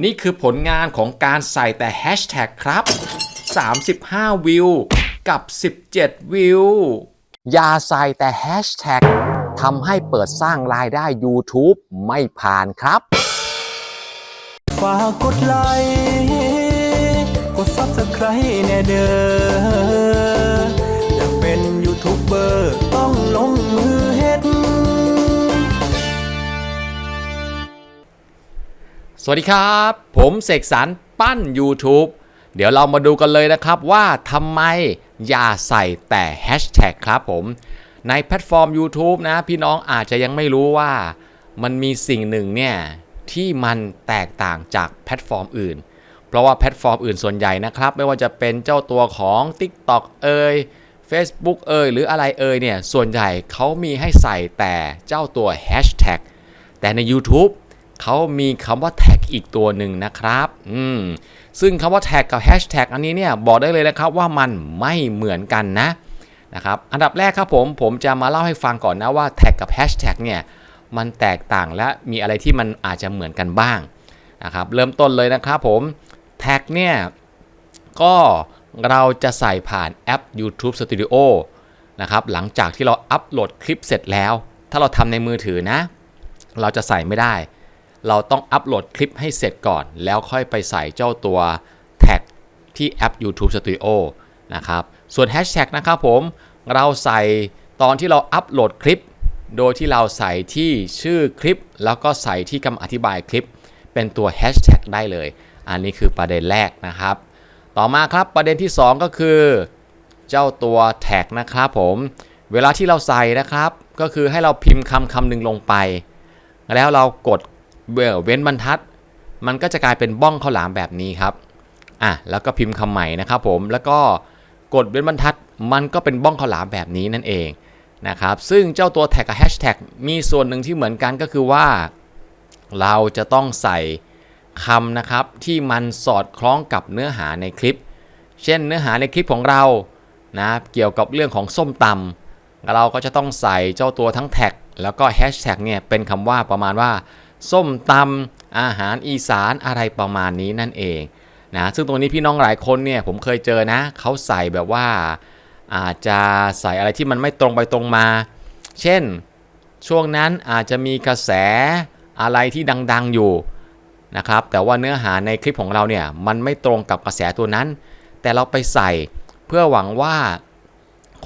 นี่คือผลงานของการใส่แต่แฮชแท็กครับ 35 วิว กับ 17 วิว อย่าใส่แต่แฮชแท็กทำให้เปิดสร้างรายได้ YouTube ไม่ผ่านครับ ฝากกดไลค์ กดซับสไคร b e แน่เด้อ สวัสดีครับ ผมเสกสรรปั้น YouTube เดี๋ยวเรามาดูกันเลยนะครับว่าทำไมอย่าใส่แต่แฮชแท็กครับผม ในแพลตฟอร์ม YouTube นะ พี่น้องอาจจะยังไม่รู้ว่า มันมีสิ่งหนึ่งเนี่ย ที่มันแตกต่างจากแพลตฟอร์มอื่น เพราะว่าแพลตฟอร์มอื่นส่วนใหญ่นะครับ ไม่ว่าจะเป็นเจ้าตัวของ TikTok เอ่ย Facebook เอ่ยหรืออะไรเอ่ยเนี่ย ส่วนใหญ่เขามีให้ใส่แต่เจ้าตัวแฮชแท็กแต่ใน YouTube เขามีคำว่าแท็กอีกตัวหนึ่งนะครับ อืม ซึ่งคำว่าแท็กกับแฮชแท็กอันนี้เนี่ยบอกได้เลยนะครับว่ามันไม่เหมือนกันนะนะครับ อันดับแรกครับผมผมจะมาเล่าให้ฟังก่อนนะว่าแท็กกับแฮชแท็กเนี่ยมันแตกต่างและมีอะไรที่มันอาจจะเหมือนกันบ้างนะครับ เริ่มต้นเลยนะครับผมแท็กเนี่ยก็เราจะใส่ผ่านแอป YouTube Studio นะครับหลังจากที่เราอัปโหลดคลิปเสร็จแล้ว ถ้าเราทำในมือถือนะ เราจะใส่ไม่ได้ เราต้องอัปโหลดคลิปให้เสร็จก่อน แล้วค่อยไปใส่เจ้าตัวแท็กที่แอป YouTube Studio นะครับ ส่วนแฮชแท็กนะครับผมเราใส่ตอนที่เราอัปโหลดคลิป โดยที่เราใส่ที่ชื่อคลิป แล้วก็ใส่ที่คำอธิบายคลิป เป็นตัวแฮชแท็กได้เลย อันนี้คือประเด็นแรกนะครับ ต่อมาครับประเด็นที่ 2 ก็คือ เจ้าตัวแท็กนะครับผมเวลาที่เราใส่นะครับ ก็คือให้เราพิมพ์คำคำหนึ่งลงไป แล้วเรากด เว้นบรรทัด มันก็จะกลายเป็นบ้องข้าวหลามแบบนี้ครับอะแล้วก็พิมพ์คำใหม่นะครับผมแล้วก็กดเว้นบรรทัด มันก็เป็นบ้องข้าวหลามแบบนี้นั่นเองนะครับซึ่งเจ้าตัวแท็กกับแฮชแท็กมีส่วนหนึ่งที่เหมือนกันก็คือว่า เราจะต้องใส่คำนะครับที่มันสอดคล้องกับเนื้อหาในคลิป เช่นเนื้อหาในคลิปของเรานะเกี่ยวกับเรื่องของส้มตำเราก็จะต้องใส่เจ้าตัวทั้งแท็กแล้วก็แฮชแท็กเนี่ยเป็นคำว่าประมาณว่า ส้มตำอาหารอีสานอะไรประมาณนี้นั่นเองนะซึ่งตรงนี้พี่น้องหลายคนเนี่ยผมเคยเจอนะเขาใส่แบบว่าอาจจะใส่อะไรที่มันไม่ตรงไปตรงมา เช่นช่วงนั้นอาจจะมีกระแสอะไรที่ดังๆอยู่นะครับแต่ว่าเนื้อหาในคลิปของเราเนี่ยมันไม่ตรงกับกระแสตัวนั้น แต่เราไปใส่เพื่อหวังว่า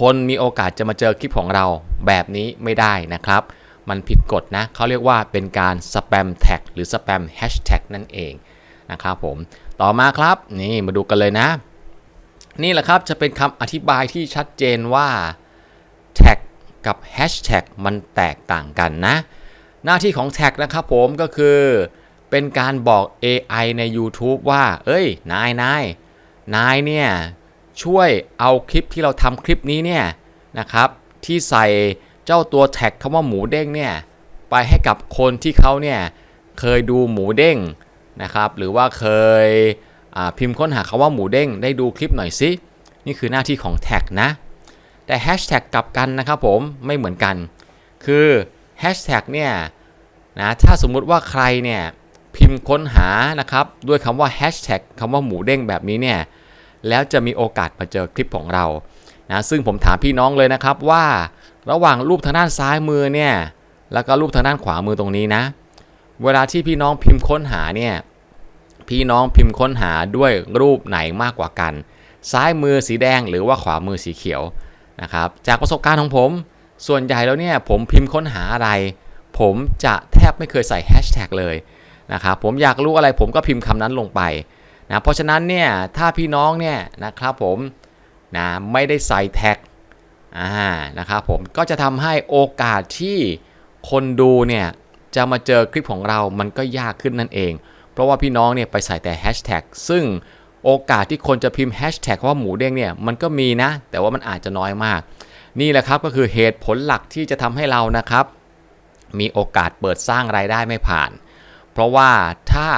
คนมีโอกาสจะมาเจอคลิปของเราแบบนี้ไม่ได้นะครับ มันผิดกฎนะเขาเรียกว่าเป็นการสแปมแท็กหรือสแปมแฮชแท็กนั่นเองนะครับผมต่อมาครับนี่มาดูกันเลยนะ นี่แหละครับจะเป็นคำอธิบายที่ชัดเจนว่าแท็กกับแฮชแท็กมันแตกต่างกันนะ หน้าที่ของแท็กนะครับผมก็คือเป็นการบอก AI ใน YouTube ว่า เอ้ย นายนายนายเนี่ยช่วยเอาคลิปที่เราทำคลิปนี้เนี่ยนะครับที่ใส่ เจ้าตัวแท็กคำว่าหมูเด้งเนี่ยไปให้กับคนที่เขาเนี่ยเคยดูหมูเด้งนะครับ หรือว่าเคยพิมพ์ค้นหาคำว่าหมูเด้งได้ดูคลิปหน่อยสินี่คือหน้าที่ของแท็กนะ แต่แฮชแท็กกลับกันนะครับผมไม่เหมือนกัน คือแฮชแท็กเนี่ยนะถ้าสมมุติว่าใครเนี่ยพิมพ์ค้นหานะครับด้วยคำว่าแฮชแท็กคำว่าหมูเด้งแบบนี้เนี่ยแล้วจะมีโอกาสมาเจอคลิปของเรานะซึ่งผมถามพี่น้องเลยนะครับว่า ระหว่างรูปทางด้านซ้ายมือเนี่ยแล้วก็รูปทางด้านขวามือตรงนี้นะ เวลาที่พี่น้องพิมพ์ค้นหาเนี่ยพี่น้องพิมพ์ค้นหาด้วยรูปไหนมากกว่ากัน ซ้ายมือสีแดงหรือว่าขวามือสีเขียวนะครับจากประสบการณ์ของผม ส่วนใหญ่แล้วเนี่ยผมพิมพ์ค้นหาอะไร ผมจะแทบไม่เคยใส่แฮชแท็กเลยนะครับผมอยากรู้อะไรผมก็พิมพ์คำนั้นลงไปนะเพราะฉะนั้นเนี่ยถ้าพี่น้องเนี่ยนะครับผมนะไม่ได้ใส่แท็ก อ่านะครับผมก็จะทำให้โอกาสที่คนดูเนี่ยจะมาเจอคลิปของเรามันก็ยากขึ้นนั่นเอง เพราะว่าพี่น้องเนี่ยไปใส่แต่แฮชแท็กซึ่งโอกาสที่คนจะพิมพ์แฮชแท็กว่าหมูเด้งเนี่ยมันก็มีนะ แต่ว่ามันอาจจะน้อยมาก นี่แหละครับก็คือเหตุผลหลักที่จะทำให้เรานะครับ มีโอกาสเปิดสร้างรายได้ไม่ผ่าน เพราะว่าถ้า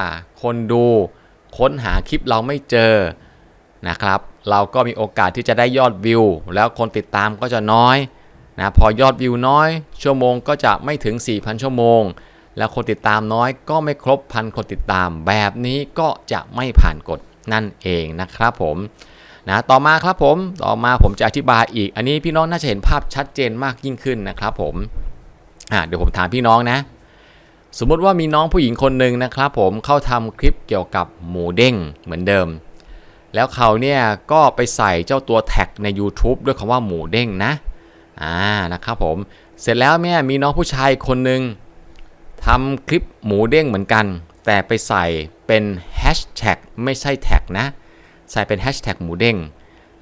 คนดูค้นหาคลิปเราไม่เจอนะครับ เราก็มีโอกาสที่จะได้ยอดวิว แล้วคนติดตามก็จะน้อยนะพอยอดวิวน้อย ชั่วโมงก็จะไม่ถึง 4,000 ชั่วโมง แล้วคนติดตามน้อยก็ไม่ครบพันคนติดตาม แบบนี้ก็จะไม่ผ่านกฎนั่นเองนะครับผมนะต่อมาครับผมต่อมาผมจะอธิบายอีก อันนี้พี่น้องน่าจะเห็นภาพชัดเจนมากยิ่งขึ้นนะครับผมอะเดี๋ยวผมถามพี่น้องนะ สมมติว่ามีน้องผู้หญิงคนหนึ่งนะครับผมเข้าทำคลิปเกี่ยวกับหมูเด้งเหมือนเดิม แล้วเขาเนี่ยก็ไปใส่เจ้าตัวแท็กใน YouTube ด้วยคำว่าหมูเด้งนะอ่านะครับผมเสร็จแล้วเนี่ยมีน้องผู้ชายคนหนึ่งทำคลิปหมูเด้งเหมือนกัน แต่ไปใส่เป็นแฮชแท็กไม่ใช่แท็กนะ ใส่เป็นแฮชแท็กหมูเด้ง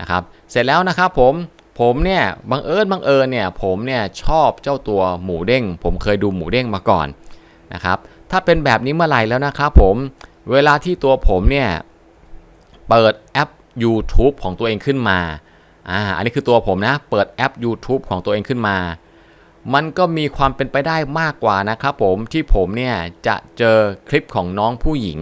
นะครับเสร็จแล้วนะครับผมผมเนี่ยบังเอิญบังเอิญเนี่ยผมเนี่ยชอบเจ้าตัวหมูเด้ง ผมเคยดูหมูเด้งมาก่อนนะครับถ้าเป็นแบบนี้เมื่อไหร่แล้วนะครับผมเวลาที่ตัวผมเนี่ย เปิดแอป YouTube ของตัวเองขึ้นมาอ่าอันนี้คือตัวผมนะ เปิดแอป YouTube ของตัวเองขึ้นมา มันก็มีความเป็นไปได้มากกว่านะครับผมที่ผมเนี่ยจะเจอคลิปของน้องผู้หญิง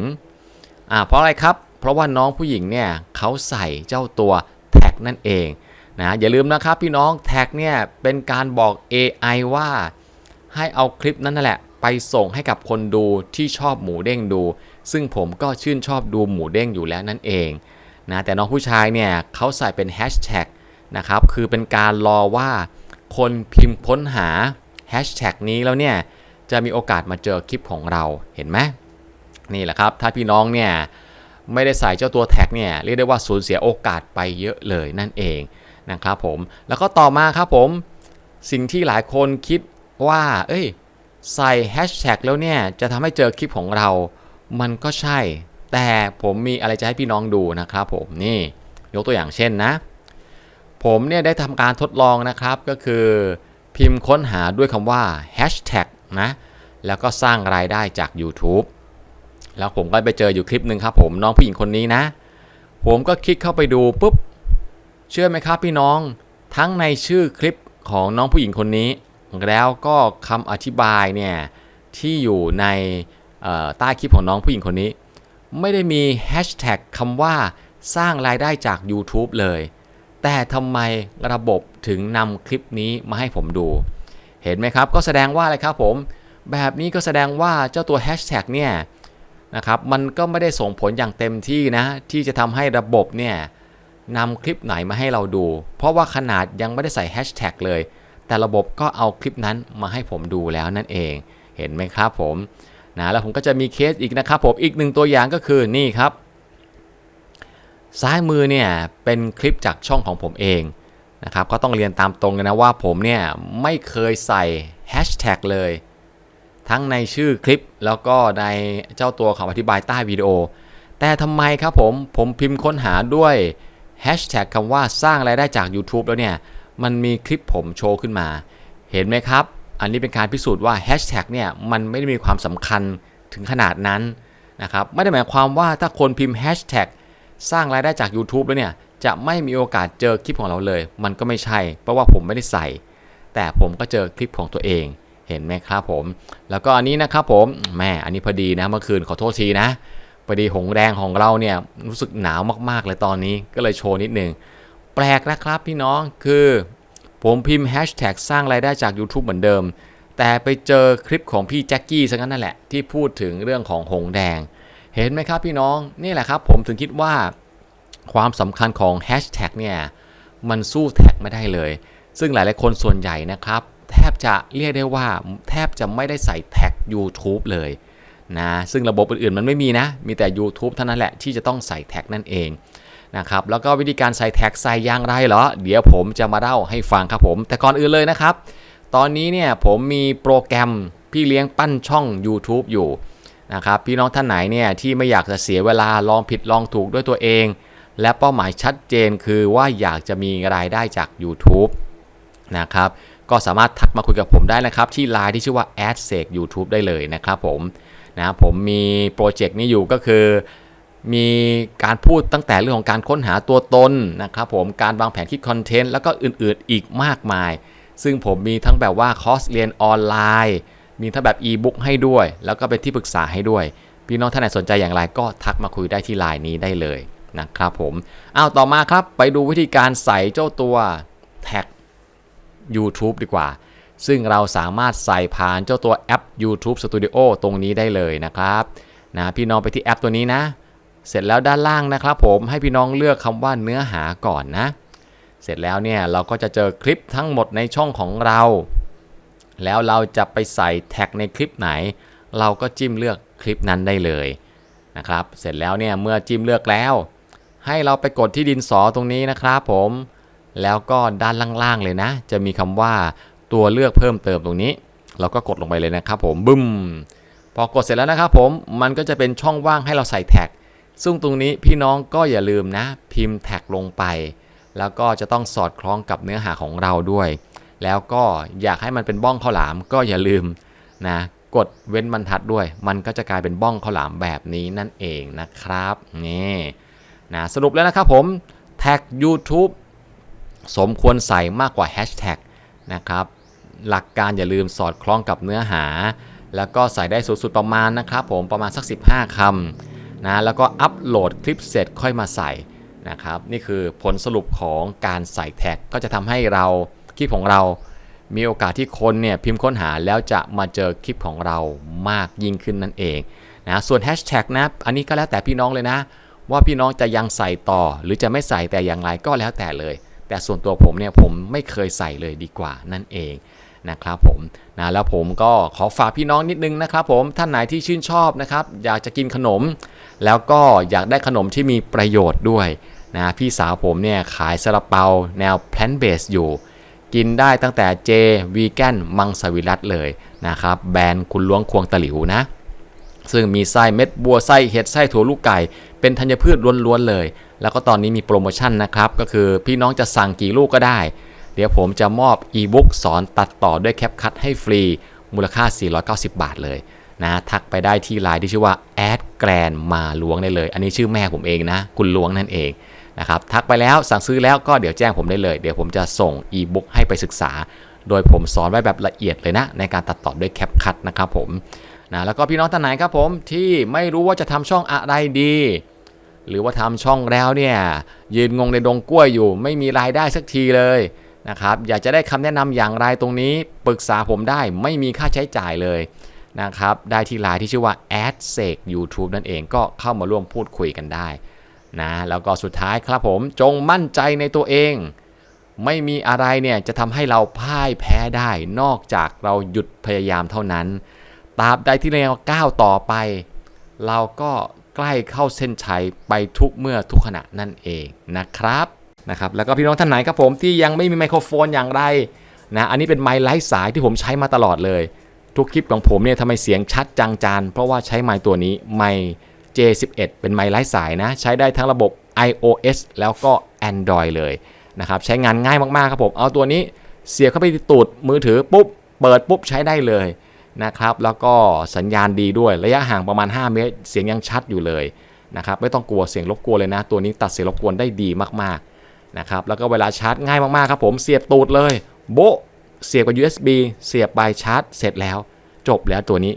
อ่าเพราะอะไรครับ เพราะว่าน้องผู้หญิงเนี่ยเขาใส่เจ้าตัวแท็กนั่นเองนะอย่าลืมนะครับพี่น้องแท็กเนี่ยเป็นการบอก AI ว่าให้เอาคลิปนั้นนั่นแหละ ไปส่งให้กับคนดูที่ชอบหมูเด้งดู ซึ่งผมก็ชื่นชอบดูหมูเด้งอยู่แล้วนั่นเองนะแต่น้องผู้ชายเนี่ยเขาใส่เป็นแฮชแท็กนะครับคือเป็นการรอว่าคนพิมพ์ค้นหาแฮชแท็กนี้แล้วเนี่ยจะมีโอกาสมาเจอคลิปของเราเห็นไหมนี่แหละครับถ้าพี่น้องเนี่ยไม่ได้ใส่เจ้าตัวแท็กเนี่ยเรียกได้ว่าสูญเสียโอกาสไปเยอะเลยนั่นเองนะครับผมแล้วก็ต่อมาครับผมสิ่งที่หลายคนคิดว่า เอ้ย ใส่แฮชแท็กแล้วเนี่ยจะทำให้เจอคลิปของเรา มันก็ใช่ แต่ผมมีอะไรจะให้พี่น้องดูนะครับผมนี่ยกตัวอย่างเช่นนะ ผมเนี่ยได้ทำการทดลองนะครับก็คือพิมพ์ค้นหาด้วยคำว่าแฮชแท็กนะ แล้วก็สร้างรายได้จาก YouTube แล้วผมก็ไปเจออยู่คลิปหนึ่งครับผมน้องผู้หญิงคนนี้นะ ผมก็คลิกเข้าไปดูปุ๊บ เชื่อไหมครับพี่น้อง ทั้งในชื่อคลิปของน้องผู้หญิงคนนี้ แล้วก็คำอธิบายเนี่ยที่อยู่ใน ใต้คลิปของน้องผู้หญิงคนนี้ ไม่ได้มีแฮชแท็กคำว่าสร้างรายได้จาก YouTube เลย แต่ทำไมระบบถึงนำคลิปนี้มาให้ผมดู เห็นไหมครับ ก็แสดงว่าอะไรครับผม แบบนี้ก็แสดงว่าเจ้าตัวแฮชแท็กเนี่ยนะครับ มันก็ไม่ได้ส่งผลอย่างเต็มที่นะ ที่จะทำให้ระบบเนี่ยนำคลิปไหนมาให้เราดู เพราะว่าขนาดยังไม่ได้ใส่แฮชแท็กเลย แต่ระบบก็เอาคลิปนั้นมาให้ผมดูแล้วนั่นเอง เห็นไหมครับผม นะแล้วผมก็จะมีเคสอีกนะครับผมอีกหนึ่งตัวอย่างก็คือนี่ครับ ซ้ายมือเนี่ยเป็นคลิปจากช่องของผมเองนะครับก็ต้องเรียนตามตรงกันนะว่าผมเนี่ยไม่เคยใส่แฮชแท็กเลย ทั้งในชื่อคลิปแล้วก็ในเจ้าตัวคำอธิบายใต้วิดีโอ แต่ทำไมครับผมผมพิมพ์ค้นหาด้วยแฮชแท็กคำว่าสร้างรายได้จาก YouTube แล้วเนี่ย มันมีคลิปผมโชว์ขึ้นมา เห็นไหมครับ อันนี้เป็นการพิสูจน์ว่าแฮชแท็กเนี่ยมันไม่ได้มีความสำคัญถึงขนาดนั้นนะครับไม่ได้หมายความว่าถ้าคนพิมพ์แฮชแท็กสร้างรายได้จาก YouTube แล้วเนี่ยจะไม่มีโอกาสเจอคลิปของเราเลย มันก็ไม่ใช่ เพราะว่าผมไม่ได้ใส่ แต่ผมก็เจอคลิปของตัวเองเห็นไหมครับผม แล้วก็อันนี้นะครับผมแม่อันนี้พอดีนะเมื่อคืนขอโทษทีนะพอดีหงแดงของเราเนี่ยรู้สึกหนาวมากๆเลยตอนนี้ก็เลยโชว์นิดนึงแปลกนะครับพี่น้องคือ ผมพิมพ์แฮชแท็กสร้างรายได้จาก YouTube เหมือนเดิม แต่ไปเจอคลิปของพี่แจ็คกี้ซะงั้นนั่นแหละที่พูดถึงเรื่องของหงแดง เห็นไหมครับพี่น้องนี่แหละครับ ผมถึงคิดว่าความสำคัญของแฮชแท็กเนี่ยมันสู้แท็กไม่ได้เลย ซึ่งหลายๆคนส่วนใหญ่นะครับแทบจะเรียกได้ว่าแทบจะไม่ได้ใส่แท็ก YouTube เลยนะซึ่งระบบอื่นๆมันไม่มีนะ มีแต่ YouTube เท่านั้นแหละที่จะต้องใส่แท็กนั่นเอง นะครับแล้วก็วิธีการใส่แท็กใส่อย่างไรเหรอ เดี๋ยวผมจะมาเล่าให้ฟังครับผม แต่ก่อนอื่นเลยนะครับ ตอนนี้เนี่ยผมมีโปรแกรมพี่เลี้ยงปั้นช่อง YouTube อยู่นะครับพี่น้องท่านไหนเนี่ยที่ไม่อยากจะเสียเวลาลองผิดลองถูกด้วยตัวเอง และเป้าหมายชัดเจนคือว่าอยากจะมีรายได้จาก YouTube นะครับก็สามารถทักมาคุยกับผมได้นะครับ ที่ไลน์ที่ชื่อว่า a d s e c YouTube ได้เลยนะครับผมนะผมมีโปรเจกต์นี้อยู่ก็คือ มีการพูดตั้งแต่เรื่องของการค้นหาตัวตนนะครับผมการวางแผนคิดคอนเทนต์แล้วก็อื่นๆอีกมากมาย ซึ่งผมมีทั้งแบบว่าคอร์สเรียนออนไลน์ มีทั้งแบบอีบุ๊กให้ด้วย แล้วก็เป็นที่ปรึกษาให้ด้วย พี่น้องท่านไหนสนใจอย่างไรก็ทักมาคุยได้ที่ไลน์นี้ได้เลยนะครับผมอ้าวต่อมาครับไปดูวิธีการใส่เจ้าตัวแท็ก YouTube ดีกว่า ซึ่งเราสามารถใส่ผ่านเจ้าตัวแอป YouTube Studio ตรงนี้ได้เลยนะครับนะพี่น้องไปที่แอปตัวนี้นะ เสร็จแล้วด้านล่างนะครับผมให้พี่น้องเลือกคำว่าเนื้อหาก่อนนะ เสร็จแล้วเนี่ยเราก็จะเจอคลิปทั้งหมดในช่องของเรา แล้วเราจะไปใส่แท็กในคลิปไหน เราก็จิ้มเลือกคลิปนั้นได้เลยนะครับ เสร็จแล้วเนี่ยเมื่อจิ้มเลือกแล้ว ให้เราไปกดที่ดินสอตรงนี้นะครับผม แล้วก็ด้านล่างๆเลยนะ จะมีคำว่าตัวเลือกเพิ่มเติมตรงนี้ เราก็กดลงไปเลยนะครับผมบึ้มพอกดเสร็จแล้วนะครับผมมันก็จะเป็นช่องว่างให้เราใส่แท็ก ซึ่งตรงนี้พี่น้องก็อย่าลืมนะ พิมพ์แท็กลงไป แล้วก็จะต้องสอดคล้องกับเนื้อหาของเราด้วย แล้วก็อยากให้มันเป็นบ้องข้าวหลามก็อย่าลืมนะกดเว้นบรรทัดด้วย มันก็จะกลายเป็นบ้องข้าวหลามแบบนี้นั่นเองนะครับนี่นะสรุปแล้วนะครับผมแท็ก YouTube สมควรใส่มากกว่าแฮชแท็กนะครับหลักการอย่าลืมสอดคล้องกับเนื้อหา แล้วก็ใส่ได้สูงสุดประมาณนะครับผมประมาณสัก 15คำ นะแล้วก็อัปโหลดคลิปเสร็จค่อยมาใส่นะครับนี่คือผลสรุปของการใส่แท็ก ก็จะทำให้เราคลิปของเรามีโอกาสที่คนเนี่ยพิมพ์ค้นหาแล้วจะมาเจอคลิปของเรามากยิ่งขึ้นนั่นเองนะส่วนแฮชแท็กนะอันนี้ก็แล้วแต่พี่น้องเลยนะ ว่าพี่น้องจะยังใส่ต่อ หรือจะไม่ใส่แต่อย่างไรก็แล้วแต่เลย แต่ส่วนตัวผมเนี่ยผมไม่เคยใส่เลยดีกว่านั่นเองนะครับผมนะแล้วผมก็ขอฝากพี่น้องนิดนึงนะครับผมท่านไหนที่ชื่นชอบนะครับอยากจะกินขนม แล้วก็อยากได้ขนมที่มีประโยชน์ด้วยนะพี่สาวผมเนี่ยขายซาลาเปาแนว plant based อยู่ กินได้ตั้งแต่เจวีแกนมังสวิรัตเลยนะครับ แบรนด์คุณล้วงควงตะหลิวนะ ซึ่งมีไส้เม็ดบัวไส้เห็ดไส้ถั่วลูกไก่ เป็นธัญพืชล้วนๆเลย แล้วก็ตอนนี้มีโปรโมชั่นนะครับ ก็คือพี่น้องจะสั่งกี่ลูกก็ได้ เดี๋ยวผมจะมอบอีบุ๊กสอนตัดต่อด้วยแคปคัทให้ฟรีมูลค่า 490 บาทเลยนะทักไปได้ที่ไลน์ที่ชื่อว่าแอด แกรนมาล้วงได้เลย อันนี้ชื่อแม่ผมเองนะ คุณล้วงนั่นเองนะครับทักไปแล้วสั่งซื้อแล้วก็เดี๋ยวแจ้งผมได้เลย เดี๋ยวผมจะส่งอีบุ๊กให้ไปศึกษา โดยผมสอนไว้แบบละเอียดเลยนะ ในการตัดต่อด้วยแคปคัทนะครับผมนะแล้วก็พี่น้องท่านไหนครับผมที่ไม่รู้ว่าจะทำช่องอะไรดี หรือว่าทำช่องแล้วเนี่ยยืนงงในดงกล้วยอยู่ ไม่มีรายได้สักทีเลยนะครับอยากจะได้คำแนะนำอย่างไรตรงนี้ปรึกษาผมได้ไม่มีค่าใช้จ่ายเลย นะครับได้ที่ไลน์ที่ชื่อว่า a d s e k YouTube นั่นเองก็เข้ามาร่วมพูดคุยกันได้นะแล้วก็สุดท้ายครับผมจงมั่นใจในตัวเอง ไม่มีอะไรเนี่ยจะทำให้เราพ่ายแพ้ได้ นอกจากเราหยุดพยายามเท่านั้นตราบใดที่เราก้าวต่อไป เราก็ใกล้เข้าเส้นชัยไปทุกเมื่อทุกขณะนั่นเองนะครับนะครับแล้วก็พี่น้องท่านไหนครับผมที่ยังไม่มีไมโครโฟนอย่างไรนะอันนี้เป็นไมค์ไร้สายที่ผมใช้มาตลอดเลย ทุกคลิปของผมเนี่ยทำไมเสียงชัดจังจานเพราะว่าใช้ไมค์ตัวนี้ไมค์ J11 เป็นไมค์ไร้สายนะ ใช้ได้ทั้งระบบ iOS แล้วก็ Android เลยนะครับ ใช้งานง่ายมากๆครับผม เอาตัวนี้เสียบเข้าไปตูดมือถือปุ๊บ เปิดปุ๊บใช้ได้เลยนะครับ แล้วก็สัญญาณดีด้วยระยะห่างประมาณ 5 เมตร เสียงยังชัดอยู่เลยนะครับ ไม่ต้องกลัวเสียงรบกวนเลยนะ ตัวนี้ตัดเสียงรบกวนได้ดีมากๆนะครับ แล้วก็เวลาชาร์จง่ายมากๆครับผม เสียบตูดเลย โบะ เสียบกับ USB เสียบไปชาร์จ เสร็จแล้ว จบแล้วตัวนี้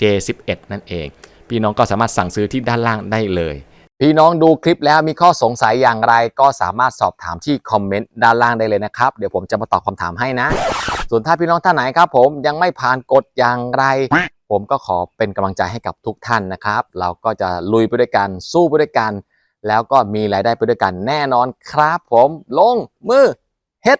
J11 นั่นเอง พี่น้องก็สามารถสั่งซื้อที่ด้านล่างได้เลย พี่น้องดูคลิปแล้วมีข้อสงสัยอย่างไร ก็สามารถสอบถามที่คอมเมนต์ด้านล่างได้เลยนะครับ เดี๋ยวผมจะมาตอบคำถามให้นะ ส่วนถ้าพี่น้องท่านไหนครับผมยังไม่ผ่านกฎอย่างไร ผมก็ขอเป็นกำลังใจให้กับทุกท่านนะครับ เราก็จะลุยไปด้วยกันสู้ไปด้วยกัน แล้วก็มีรายได้ไปด้วยกันแน่นอนครับ ผมลงมือเฮ็ด